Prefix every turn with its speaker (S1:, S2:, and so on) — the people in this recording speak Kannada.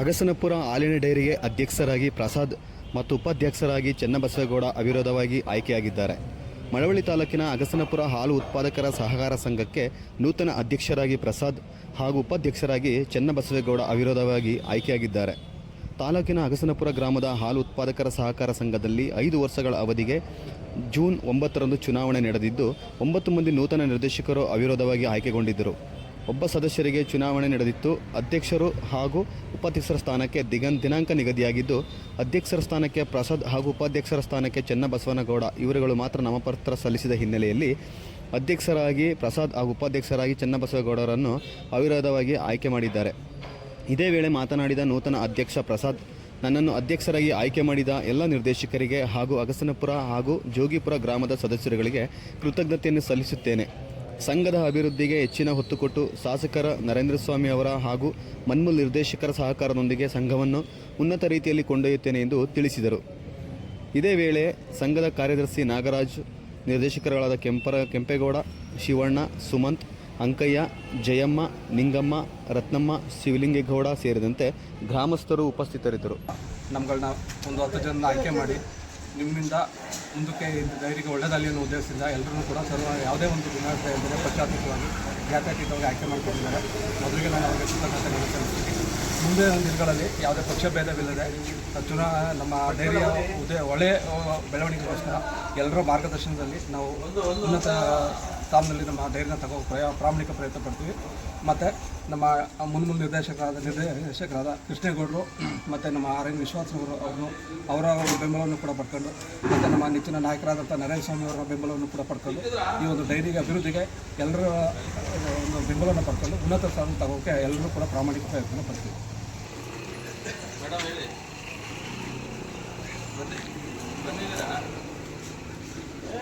S1: ಅಗಸನಪುರ ಹಾಲಿನ ಡೈರಿಗೆ ಅಧ್ಯಕ್ಷರಾಗಿ ಪ್ರಸಾದ್ ಮತ್ತು ಉಪಾಧ್ಯಕ್ಷರಾಗಿ ಚೆನ್ನಬಸವೇಗೌಡ ಅವಿರೋಧವಾಗಿ ಆಯ್ಕೆಯಾಗಿದ್ದಾರೆ. ಮಳವಳ್ಳಿ ತಾಲೂಕಿನ ಅಗಸನಪುರ ಹಾಲು ಉತ್ಪಾದಕರ ಸಹಕಾರ ಸಂಘಕ್ಕೆ ನೂತನ ಅಧ್ಯಕ್ಷರಾಗಿ ಪ್ರಸಾದ್ ಹಾಗೂ ಉಪಾಧ್ಯಕ್ಷರಾಗಿ ಚೆನ್ನಬಸವೇಗೌಡ ಅವಿರೋಧವಾಗಿ ಆಯ್ಕೆಯಾಗಿದ್ದಾರೆ. ತಾಲೂಕಿನ ಅಗಸನಪುರ ಗ್ರಾಮದ ಹಾಲು ಉತ್ಪಾದಕರ ಸಹಕಾರ ಸಂಘದಲ್ಲಿ ಐದು ವರ್ಷಗಳ ಅವಧಿಗೆ ಜೂನ್ ಒಂಬತ್ತರಂದು ಚುನಾವಣೆ ನಡೆದಿದ್ದು, ಒಂಬತ್ತು ಮಂದಿ ನೂತನ ನಿರ್ದೇಶಕರು ಅವಿರೋಧವಾಗಿ ಆಯ್ಕೆಗೊಂಡಿದ್ದರು. ಒಬ್ಬ ಸದಸ್ಯರಿಗೆ ಚುನಾವಣೆ ನಡೆದಿತ್ತು. ಅಧ್ಯಕ್ಷರು ಹಾಗೂ ಉಪಾಧ್ಯಕ್ಷರ ಸ್ಥಾನಕ್ಕೆ ದಿಗನ್ ದಿನಾಂಕ ನಿಗದಿಯಾಗಿದ್ದು, ಅಧ್ಯಕ್ಷರ ಸ್ಥಾನಕ್ಕೆ ಪ್ರಸಾದ್ ಹಾಗೂ ಉಪಾಧ್ಯಕ್ಷರ ಸ್ಥಾನಕ್ಕೆ ಚೆನ್ನಬಸವನಗೌಡ ಇವರುಗಳು ಮಾತ್ರ ನಾಮಪತ್ರ ಸಲ್ಲಿಸಿದ ಹಿನ್ನೆಲೆಯಲ್ಲಿ ಅಧ್ಯಕ್ಷರಾಗಿ ಪ್ರಸಾದ್ ಹಾಗೂ ಉಪಾಧ್ಯಕ್ಷರಾಗಿ ಚೆನ್ನಬಸವಗೌಡರನ್ನು ಅವಿರೋಧವಾಗಿ ಆಯ್ಕೆ ಮಾಡಿದ್ದಾರೆ. ಇದೇ ವೇಳೆ ಮಾತನಾಡಿದ ನೂತನ ಅಧ್ಯಕ್ಷ ಪ್ರಸಾದ್, ನನ್ನನ್ನು ಅಧ್ಯಕ್ಷರಾಗಿ ಆಯ್ಕೆ ಮಾಡಿದ ಎಲ್ಲ ನಿರ್ದೇಶಕರಿಗೆ ಹಾಗೂ ಅಗಸನಪುರ ಹಾಗೂ ಜೋಗಿಪುರ ಗ್ರಾಮದ ಸದಸ್ಯರುಗಳಿಗೆ ಕೃತಜ್ಞತೆಯನ್ನು ಸಲ್ಲಿಸುತ್ತೇನೆ. ಸಂಘದ ಅಭಿವೃದ್ಧಿಗೆ ಹೆಚ್ಚಿನ ಹೊತ್ತು ಕೊಟ್ಟು ಶಾಸಕರ ನರೇಂದ್ರ ಸ್ವಾಮಿ ಅವರ ಹಾಗೂ ಮನ್ಮೂಲ್ ನಿರ್ದೇಶಕರ ಸಹಕಾರದೊಂದಿಗೆ ಸಂಘವನ್ನು ಉನ್ನತ ರೀತಿಯಲ್ಲಿ ಕೊಂಡೊಯ್ಯುತ್ತೇನೆ ಎಂದು ತಿಳಿಸಿದರು. ಇದೇ ವೇಳೆ ಸಂಘದ ಕಾರ್ಯದರ್ಶಿ ನಾಗರಾಜ್, ನಿರ್ದೇಶಕರುಗಳಾದ ಕೆಂಪರ, ಕೆಂಪೇಗೌಡ, ಶಿವಣ್ಣ, ಸುಮಂತ್, ಅಂಕಯ್ಯ, ಜಯಮ್ಮ, ನಿಂಗಮ್ಮ, ರತ್ನಮ್ಮ, ಶಿವಲಿಂಗೇಗೌಡ ಸೇರಿದಂತೆ ಗ್ರಾಮಸ್ಥರು ಉಪಸ್ಥಿತರಿದ್ದರು.
S2: ನಮ್ಮಗಳನ್ನ ಒಂದು ಹತ್ತು ಜನ ಆಯ್ಕೆ ಮಾಡಿ ನಿಮ್ಮಿಂದ ಮುಂದಕ್ಕೆ ಡೈರಿಗೆ ಒಳ್ಳೆಯದಾಗಲಿ ಅನ್ನೋ ಉದ್ದೇಶದಿಂದ ಎಲ್ಲರೂ ಕೂಡ ಸರ್ವ ಯಾವುದೇ ಒಂದು ದಿನ ಇದ್ದರೆ ಪಶ್ಚಾತ್ಮಕವಾಗಿ ಜಾತ್ಯತೀತವಾಗಿ ಆಯ್ಕೆ ಮಾಡ್ಕೊಂಡಿದ್ದಾರೆ. ಮೊದಲಿಗೆ ನಾನು ಅವರಿಗೆ ಕೃತಜ್ಞತೆಗಳನ್ನು ಸಲ್ಲಿಸ್ತೀನಿ ಮುಂದೆ ದಿನಗಳಲ್ಲಿ ಯಾವುದೇ ಪಕ್ಷ ಭೇದವಿಲ್ಲದೆ ಚುನಾ, ನಮ್ಮ ಡೈರಿಯ ಉದಯ, ಒಳ್ಳೆಯ ಬೆಳವಣಿಗೆಗೋಸ್ಕರ ಎಲ್ಲರ ಮಾರ್ಗದರ್ಶನದಲ್ಲಿ ನಾವು ಉನ್ನತ ಸ್ಥಾನದಲ್ಲಿ ನಮ್ಮ ಡೈರಿನ ತಗೋ ಪ್ರಯ, ಪ್ರಾಮಾಣಿಕ ಪ್ರಯತ್ನ ಪಡ್ತೀವಿ. ಮತ್ತು ನಮ್ಮ ಮುನ್ಮುನ್ ನಿರ್ದೇಶಕರಾದ ನಿರ್ದೇಶಕರಾದ ಕೃಷ್ಣೇಗೌಡರು, ಮತ್ತು ನಮ್ಮ ಆರ್ ಎನ್ ವಿಶ್ವಾಸರವರು ಅವರು, ಅವರ ಬೆಂಬಲವನ್ನು ಕೂಡ ಪಡ್ಕೊಂಡು, ಮತ್ತು ನಮ್ಮ ನೆಚ್ಚಿನ ನಾಯಕರಾದಂಥ ನರೇಂದ್ರ ಸ್ವಾಮಿ ಅವರ ಬೆಂಬಲವನ್ನು ಕೂಡ ಪಡ್ಕೊಂಡು, ಈ ಒಂದು ಡೈರಿಗೆ ಅಭಿವೃದ್ಧಿಗೆ ಎಲ್ಲರ ಒಂದು ಬೆಂಬಲವನ್ನು ಪಡ್ಕೊಂಡು ಉನ್ನತ ಸ್ಥಾನ ತಗೋಕ್ಕೆ ಎಲ್ಲರೂ ಕೂಡ ಪ್ರಾಮಾಣಿಕ ಪ್ರಯತ್ನ ಪಡ್ತೀವಿ.